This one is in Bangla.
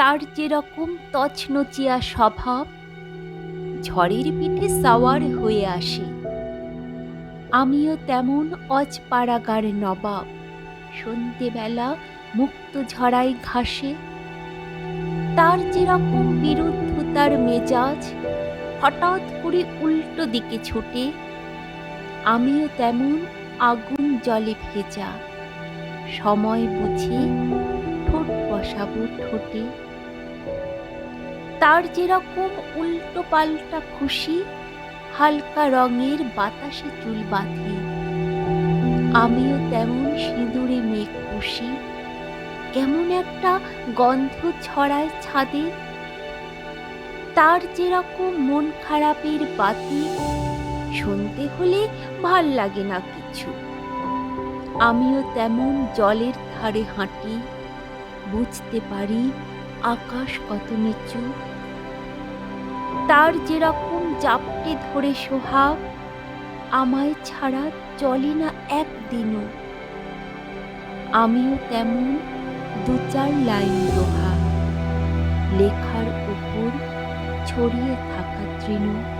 তার যেরকম তছনচিয়া স্বভাব, ঝড়ের পিঠে সাওয়ার হয়ে আসে। আমিও তেমন অজপাড়াগার নবাব, সন্ধেবেলা মুক্ত ঝরাই ঘাসে। তার যেরকম বিরুদ্ধতার মেজাজ, হঠাৎ করে উল্টো দিকে ছুটে, আমিও তেমন আগুন জলে ভেজা। সময় বুঝে ঠোঁট বসাবো ঠোঁটে। তার যেরকম উল্টো পাল্টা খুশি, হালকা রঙের বাতাসে চুল বাঁধে। আমিও তেমন সিঁদুরে মেঘ খুশি কেমন একটা গন্ধ ছড়ায় ছাদে। তার যেরকম মন খারাপের বাতি, শুনতে হলে ভালো লাগে না কিছু। আমিও তেমন জলের ধারে হাঁটি, বুঝতে পারি আকাশ কত নিচু। তার যেরকম জাপটে ধরে সোহাগ, আমায় ছাড়া চলে না একদিনও। আমিও তেমন দু চার লাইন দোহা। লেখার উপর ছড়িয়ে থাকা তৃণ।